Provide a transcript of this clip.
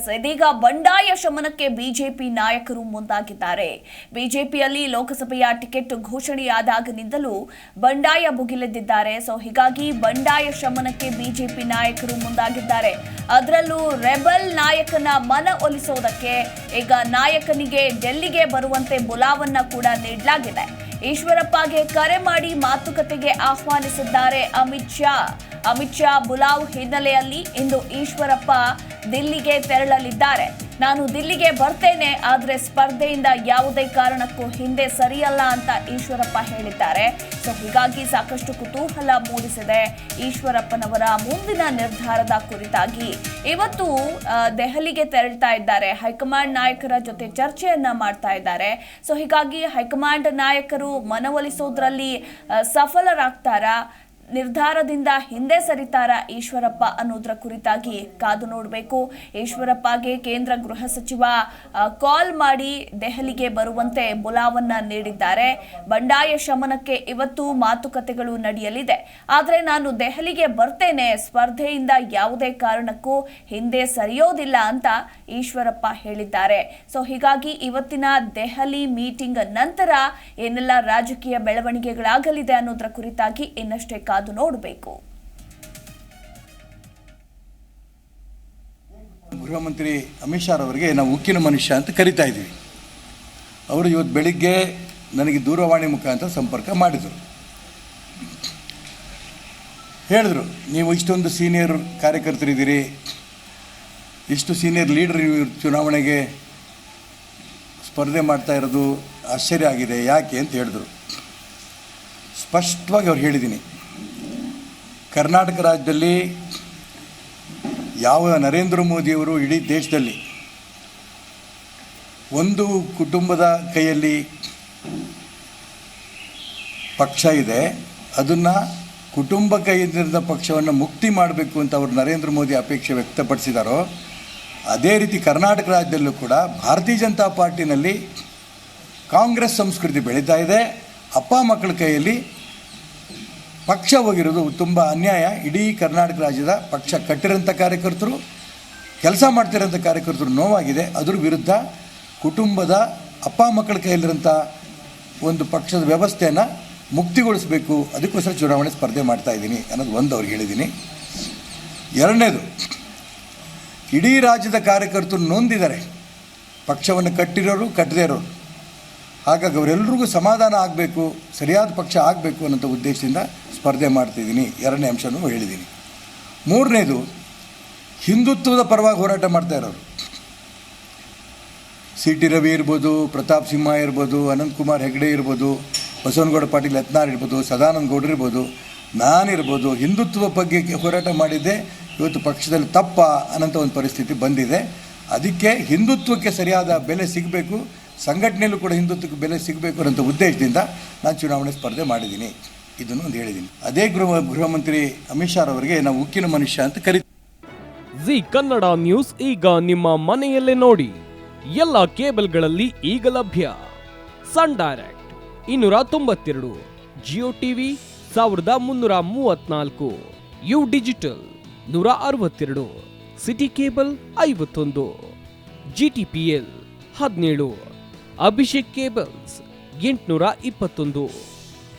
S ಇದೀಗ ಬಂಡಾಯ ಶಮನಕ್ಕೆ BJP ನಾಯಕರು ಮುಂದಾಗಿದ್ದಾರೆ. ಬಿಜೆಪಿಯಲ್ಲಿ ಲೋಕಸಭೆಯ ಟಿಕೆಟ್ ಘೋಷಣೆಯಾದಾಗಿನಿಂದಲೂ ಬಂಡಾಯ ಭುಗಿಲೆದ್ದಿದ್ದಾರೆ. ಸೊ ಹೀಗಾಗಿ ಬಂಡಾಯ ಶಮನಕ್ಕೆ ಬಿಜೆಪಿ ನಾಯಕರು ಮುಂದಾಗಿದ್ದಾರೆ. ಅದರಲ್ಲೂ ರೆಬಲ್ ನಾಯಕನ ಮನ ಒಲಿಸೋದಕ್ಕೆ ಈಗ ನಾಯಕನಿಗೆ ಡೆಲ್ಲಿಗೆ ಬರುವಂತೆ ಬುಲಾವನ್ನ ಕೂಡ ನೀಡಲಾಗಿದೆ. ಈಶ್ವರಪ್ಪಗೆ ಕರೆ ಮಾಡಿ ಮಾತುಕತೆಗೆ ಆಹ್ವಾನಿಸಿದ್ದಾರೆ ಅಮಿತ್ ಶಾ. ಅಮಿತ್ ಶಾ ಬುಲಾವ್ ಹಿನ್ನೆಲೆಯಲ್ಲಿ ಇಂದು ಈಶ್ವರಪ್ಪ ದಿಲ್ಲಿಗೆ ತೆರಳಲಿದ್ದಾರೆ. ನಾನು ದಿಲ್ಲಿಗೆ ಬರ್ತೇನೆ, ಆದರೆ ಸ್ಪರ್ಧೆಯಿಂದ ಯಾವುದೇ ಕಾರಣಕ್ಕೂ ಹಿಂದೆ ಸರಿಯಲ್ಲ ಅಂತ ಈಶ್ವರಪ್ಪ ಹೇಳಿದ್ದಾರೆ. ಸೊ ಹೀಗಾಗಿ ಸಾಕಷ್ಟು ಕುತೂಹಲ ಮೂಡಿಸಿದೆ ಈಶ್ವರಪ್ಪನವರ ಮುಂದಿನ ನಿರ್ಧಾರದ ಕುರಿತಾಗಿ. ಇವತ್ತು ದೆಹಲಿಗೆ ತೆರಳ್ತಾ ಇದ್ದಾರೆ. ಹೈಕಮಾಂಡ್ ನಾಯಕರ ಜೊತೆ ಚರ್ಚೆಯನ್ನ ಮಾಡ್ತಾ ಇದ್ದಾರೆ. ಸೊ ಹೀಗಾಗಿ ಹೈಕಮಾಂಡ್ ನಾಯಕರು ಮನವೊಲಿಸೋದ್ರಲ್ಲಿ ಸಫಲರಾಗ್ತಾರಾ? ನಿರ್ಧಾರದಿಂದ ಹಿಂದೆ ಸರಿತಾರ ಈಶ್ವರಪ್ಪ ಅನ್ನೋದ್ರ ಕುರಿತಾಗಿ ಕಾದು ನೋಡಬೇಕು. ಈಶ್ವರಪ್ಪಗೆ ಕೇಂದ್ರ ಗೃಹ ಸಚಿವ ಕಾಲ್ ಮಾಡಿ ದೆಹಲಿಗೆ ಬರುವಂತೆ ಬುಲಾವನ್ನ ನೀಡಿದ್ದಾರೆ. ಬಂಡಾಯ ಶಮನಕ್ಕೆ ಇವತ್ತು ಮಾತುಕತೆಗಳು ನಡೆಯಲಿದೆ. ಆದರೆ ನಾನು ದೆಹಲಿಗೆ ಬರ್ತೇನೆ, ಸ್ಪರ್ಧೆಯಿಂದ ಯಾವುದೇ ಕಾರಣಕ್ಕೂ ಹಿಂದೆ ಸರಿಯೋದಿಲ್ಲ ಅಂತ ಈಶ್ವರಪ್ಪ ಹೇಳಿದ್ದಾರೆ. ಸೊ, ಹೀಗಾಗಿ ಇವತ್ತಿನ ದೆಹಲಿ ಮೀಟಿಂಗ್ ನಂತರ ಏನೆಲ್ಲ ರಾಜಕೀಯ ಬೆಳವಣಿಗೆಗಳಾಗಲಿದೆ ಅನ್ನೋದ್ರ ಕುರಿತಾಗಿ ಇನ್ನಷ್ಟೇ ಕಾದು ನೋಡಬೇಕು. ಗೃಹ ಮಂತ್ರಿ ಅಮಿತ್ ಶಾ ಅವರಿಗೆ ನಾವು ಉಕ್ಕಿನ ಮನುಷ್ಯ ಅಂತ ಕರಿತಾ ಇದ್ದೀವಿ. ಅವರು ಇವತ್ತು ಬೆಳಿಗ್ಗೆ ನನಗೆ ದೂರವಾಣಿ ಮುಖಾಂತರ ಸಂಪರ್ಕ ಮಾಡಿದರು. ಹೇಳಿದ್ರು, ನೀವು ಇಷ್ಟೊಂದು ಸೀನಿಯರ್ ಕಾರ್ಯಕರ್ತರಿದ್ದೀರಿ, ಇಷ್ಟು ಸೀನಿಯರ್ ಲೀಡರ್ ನೀವು ಚುನಾವಣೆಗೆ ಸ್ಪರ್ಧೆ ಮಾಡ್ತಾ ಇರೋದು ಆಶ್ಚರ್ಯ ಆಗಿದೆ, ಯಾಕೆ? ಅಂತ ಹೇಳಿದ್ರು. ಸ್ಪಷ್ಟವಾಗಿ ಅವ್ರು ಹೇಳಿದ್ದೀನಿ ಕರ್ನಾಟಕ ರಾಜ್ಯದಲ್ಲಿ ಯಾವ ನರೇಂದ್ರ ಮೋದಿಯವರು ಇಡೀ ದೇಶದಲ್ಲಿ ಒಂದು ಕುಟುಂಬದ ಕೈಯಲ್ಲಿ ಪಕ್ಷ ಇದೆ, ಅದನ್ನು ಕುಟುಂಬ ಕೈಯಿಂದ ಪಕ್ಷವನ್ನು ಮುಕ್ತಿ ಮಾಡಬೇಕು ಅಂತ ಅವರು ನರೇಂದ್ರ ಮೋದಿ ಅಪೇಕ್ಷೆ ವ್ಯಕ್ತಪಡಿಸಿದಾರೋ, ಅದೇ ರೀತಿ ಕರ್ನಾಟಕ ರಾಜ್ಯದಲ್ಲೂ ಕೂಡ ಭಾರತೀಯ ಜನತಾ ಪಾರ್ಟಿನಲ್ಲಿ ಕಾಂಗ್ರೆಸ್ ಸಂಸ್ಕೃತಿ ಬೆಳೀತಾ ಇದೆ, ಅಪ್ಪ ಮಕ್ಕಳ ಕೈಯಲ್ಲಿ ಪಕ್ಷ ಹೋಗಿರೋದು ತುಂಬ ಅನ್ಯಾಯ. ಇಡೀ ಕರ್ನಾಟಕ ರಾಜ್ಯದ ಪಕ್ಷ ಕಟ್ಟಿರೋಂಥ ಕಾರ್ಯಕರ್ತರು, ಕೆಲಸ ಮಾಡ್ತಿರೋಂಥ ಕಾರ್ಯಕರ್ತರು ನೋವಾಗಿದೆ. ಅದ್ರ ವಿರುದ್ಧ ಕುಟುಂಬದ ಅಪ್ಪ ಮಕ್ಕಳ ಕೈಯಲ್ಲಿರೋಂಥ ಒಂದು ಪಕ್ಷದ ವ್ಯವಸ್ಥೆಯನ್ನು ಮುಕ್ತಿಗೊಳಿಸಬೇಕು. ಅದಕ್ಕೋಸ್ಕರ ಚುನಾವಣೆ ಸ್ಪರ್ಧೆ ಮಾಡ್ತಾ ಇದ್ದೀನಿ ಅನ್ನೋದು ಒಂದು ಅವ್ರಿಗೆ ಹೇಳಿದ್ದೀನಿ. ಎರಡನೇದು, ಇಡೀ ರಾಜ್ಯದ ಕಾರ್ಯಕರ್ತರು ನೊಂದಿದ್ದಾರೆ. ಪಕ್ಷವನ್ನು ಕಟ್ಟಿರೋರು ಕಟ್ಟದೇ ಇರೋರು. ಹಾಗಾಗಿ ಅವರೆಲ್ಲರಿಗೂ ಸಮಾಧಾನ ಆಗಬೇಕು, ಸರಿಯಾದ ಪಕ್ಷ ಆಗಬೇಕು ಅನ್ನೋಂಥ ಉದ್ದೇಶದಿಂದ ಸ್ಪರ್ಧೆ ಮಾಡ್ತಿದ್ದೀನಿ, ಎರಡನೇ ಅಂಶನೂ ಹೇಳಿದ್ದೀನಿ. ಮೂರನೇದು, ಹಿಂದುತ್ವದ ಪರವಾಗಿ ಹೋರಾಟ ಮಾಡ್ತಾ ಇರೋರು. ಸಿ ಟಿ ರವಿ ಇರ್ಬೋದು, ಪ್ರತಾಪ್ ಸಿಂಹ ಇರ್ಬೋದು ಅನಂತಕುಮಾರ್ ಹೆಗ್ಡೆ ಇರ್ಬೋದು, ಬಸವನಗೌಡ ಪಾಟೀಲ್ ಯತ್ನಾರ್ ಇರ್ಬೋದು, ಸದಾನಂದ ಗೌಡ್ರು ಇರ್ಬೋದು, ನಾನಿರ್ಬೋದು ಹಿಂದುತ್ವ ಬಗ್ಗೆ ಹೋರಾಟ ಮಾಡಿದ್ದೆ, ಇವತ್ತು ಪಕ್ಷದಲ್ಲಿ ತಪ್ಪ ಅನ್ನೋಂಥ ಒಂದು ಪರಿಸ್ಥಿತಿ ಬಂದಿದೆ. ಅದಕ್ಕೆ ಹಿಂದುತ್ವಕ್ಕೆ ಸರಿಯಾದ ಬೆಲೆ ಸಿಗಬೇಕು, ಸಂಘಟನೆಯಲ್ಲೂ ಕೂಡ ಹಿಂದುತ್ವಕ್ಕೆ ಬೆಲೆ ಸಿಗಬೇಕು ಅನ್ನೋಂಥ ಉದ್ದೇಶದಿಂದ ನಾನು ಚುನಾವಣೆ ಸ್ಪರ್ಧೆ ಮಾಡಿದ್ದೀನಿ. ಇದನ್ನು ಒಂದು ಹೇಳಿದ್ದೀನಿ. ಅದೇ ಗೃಹ ಗೃಹ ಮಂತ್ರಿ ಅಮಿತ್ ಶಾ ಅವರಿಗೆ ನಾವು ಉಕ್ಕಿನ ಮನುಷ್ಯ ಅಂತ ಕರಿ ಜಿ ಕನ್ನಡ ನ್ಯೂಸ್ ಈಗ ನಿಮ್ಮ ಮನೆಯಲ್ಲೇ ನೋಡಿ. ಎಲ್ಲ ಕೇಬಲ್ಗಳಲ್ಲಿ ಈಗ ಲಭ್ಯ. ಸನ್ ಡೈರೆಕ್ಟ್ ಇನ್ನೂರ ತೊಂಬತ್ತೆರಡು, ಜಿಯೋ ಟಿವಿ ಸಾವಿರದ ಮುನ್ನೂರ ಮೂವತ್ನಾಲ್ಕು, ಯು ಡಿಜಿಟಲ್ ನೂರ ಅರವತ್ತೆರಡು, ಸಿಟಿ ಕೇಬಲ್ ಐವತ್ತೊಂದು ಜಿ ಟಿ ಪಿ ಎಲ್ ಹದಿನೇಳು, ಅಭಿಷೇಕ್ ಕೇಬಲ್ಸ್ ಎಂಟುನೂರ ಇಪ್ಪತ್ತೊಂದು.